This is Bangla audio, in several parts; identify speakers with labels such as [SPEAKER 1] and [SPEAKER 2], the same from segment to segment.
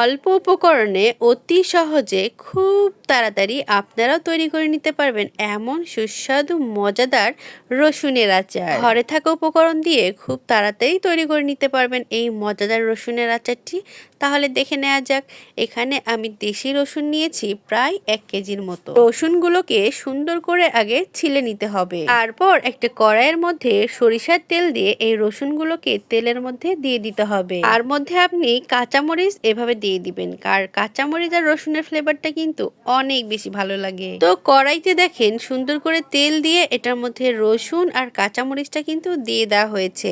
[SPEAKER 1] অল্প উপকরণে অতি সহজে খুব তাড়াতাড়ি আপনারাও তৈরি করে নিতে পারবেন এমন সুস্বাদু, মজাদার রসুনের আচার। ঘরে থাকা উপকরণ দিয়ে খুব তাড়াতাড়ি তৈরি করে নিতে পারবেন এই মজাদার রসুনের আচারটি। তাহলে দেখে নেওয়া যাক, এখানে আমি দেশি রসুন নিয়েছি প্রায় এক কেজির মতো। রসুনগুলোকে সুন্দর করে আগে ছিলে নিতে হবে। তারপর একটা কড়াইয়ের মধ্যে সরিষার তেল দিয়ে এই রসুনগুলোকে তেলের মধ্যে দিয়ে দিতে হবে। তার মধ্যে আপনি কাঁচামরিচ এভাবে দিয়ে দিবেন। আর কাঁচামরিচ আর রসুনের ফ্লেভারটা কিন্তু অনেক বেশি ভালো লাগে। তো কড়াইতে দেখেন, সুন্দর করে তেল দিয়ে এটার মধ্যে রসুন আর কাঁচামরিচটা কিন্তু দিয়ে দেওয়া হয়েছে।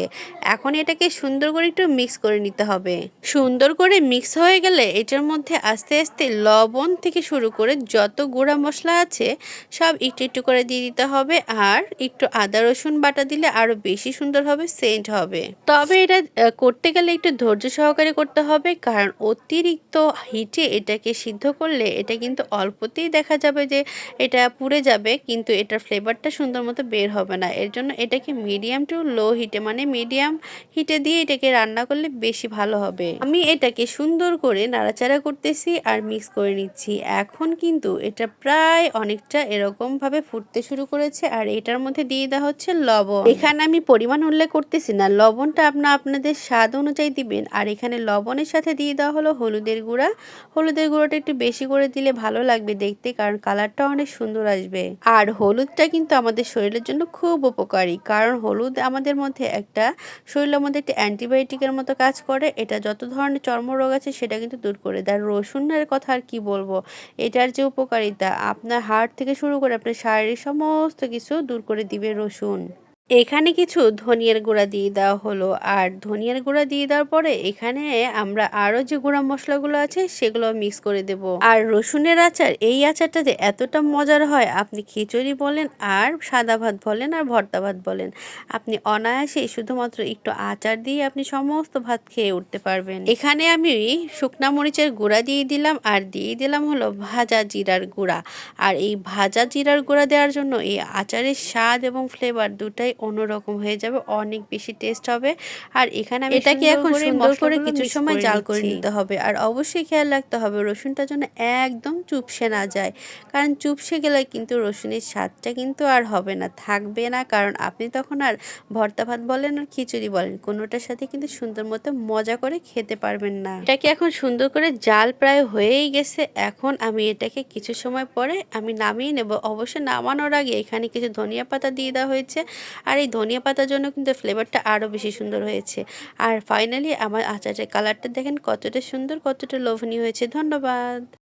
[SPEAKER 1] এখন এটাকে সুন্দর করে একটু মিক্স করে নিতে হবে। সুন্দর করে মিক্স হয়ে গেলে এটার মধ্যে আস্তে আস্তে লবণ থেকে শুরু করে যত গুঁড়া মশলা আছে, সব একটু একটু করে দিয়ে দিতে হবে। আর একটু আদা, রসুন বাটা দিলে আরও বেশি সুন্দর হবে, সেন্ট হবে। তবে এটা করতে গেলে একটু ধৈর্য সহকারে করতে হবে। কারণ অতিরিক্ত হিটে এটাকে সিদ্ধ করলে এটা কিন্তু অল্পতেই দেখা যাবে যে এটা পুড়ে যাবে, কিন্তু এটার ফ্লেভারটা সুন্দর মতো বের হবে না। এর জন্য এটাকে মিডিয়াম টু লো হিটে মানে মিডিয়াম হিটে দিয়ে এটাকে রান্না করলে বেশি ভালো হবে। আমি এটাকে সুন্দর করে নাড়াচাড়া করতেছি আর মিক্স করে নিচ্ছি। এখন কিন্তু এটা প্রায় অনেকটা এরকম ভাবে ফুটতে শুরু করেছে আর এটার মধ্যে দিয়ে দেওয়া হচ্ছে লবণ। এখানে আমি পরিমাণ উল্লেখ করতেছি না, লবণটা আপনার আপনাদের স্বাদ অনুযায়ী দিবেন। আর এখানে লবণের সাথে দিয়ে দেওয়া হলো হলুদের গুঁড়া। হলুদের গুঁড়োটা একটু বেশি করে দিলে ভালো লাগবে দেখতে, কারণ কালারটা অনেক সুন্দর আসবে। আর হলুদটা কিন্তু আমাদের শরীরের জন্য খুব উপকারী, কারণ হলুদ আমাদের মধ্যে একটা, শরীরের মধ্যে একটা অ্যান্টিবায়োটিকের মতো কাজ করে, এটা যত ধরনের চর্মরোগ আছে সেটা কিন্তু দূর করে দেয়। রসুনের কথা আর কি বলব, এটার যে উপকারিতা, আপনার হার্ট থেকে শুরু করে আপনার শারীরিক সমস্ত কিছু দূর করে দিবে রসুন। এখানে কিছু ধনিয়ার গুঁড়া দিয়ে দেওয়া হলো। আর ধনিয়ার গুঁড়া দিয়ে দেওয়ার পরে এখানে আমরা আরও যে গুঁড়া মশলাগুলো আছে, সেগুলো মিক্স করে দেব। আর রসুনের আচার, এই আচারটা যে এতটা মজার হয়, আপনি খিচুড়ি বলেন, আর সাদা ভাত বলেন, আর ভর্তা ভাত বলেন, আপনি অনায়াসে শুধুমাত্র একটু আচার দিয়ে আপনি সমস্ত ভাত খেয়ে উঠতে পারবেন। এখানে আমি শুকনা মরিচের গুঁড়া দিয়ে দিলাম, আর দিয়ে দিলাম হলো ভাজা জিরার গুঁড়া। আর এই ভাজা জিরার গুঁড়া দেওয়ার জন্য এই আচারের স্বাদ এবং ফ্লেভার দুটাই অন্যরকম হয়ে যাবে অনেক বেশি টেস্ট হবে। আর এখানে আমি এটাকে এখন সুন্দর করে কিছু সময় জাল করে নিতে হবে। আর অবশ্যই খেয়াল রাখতে হবে রসুনটা যেন একদম চুপসে না যায়। কারণ চুপসে গেলে কিন্তু রসুনের স্বাদটা কিন্তু আর হবে না থাকবে না। কারণ আপনি তখন আর ভর্তা ভাত বলেন আর খিচুড়ি বলেন কোনোটার সাথে কিন্তু সুন্দর মতো মজা করে খেতে পারবেন না। এটাকে এখন সুন্দর করে জাল প্রায় হয়েই গেছে। এখন আমি এটাকে কিছু সময় পরে আমি নামিয়ে নেব। অবশ্য নামানোর আগে এখানে কিছু ধনিয়া পাতা দিয়ে দেওয়া হয়েছে। আর এই ধনিয়া পাতার জন্য কিন্তু ফ্লেভারটা আরও বেশি সুন্দর হয়েছে। আর ফাইনালি আমার আচারের কালারটা দেখেন কতটা সুন্দর, কতটা লোভনীয় হয়েছে। ধন্যবাদ।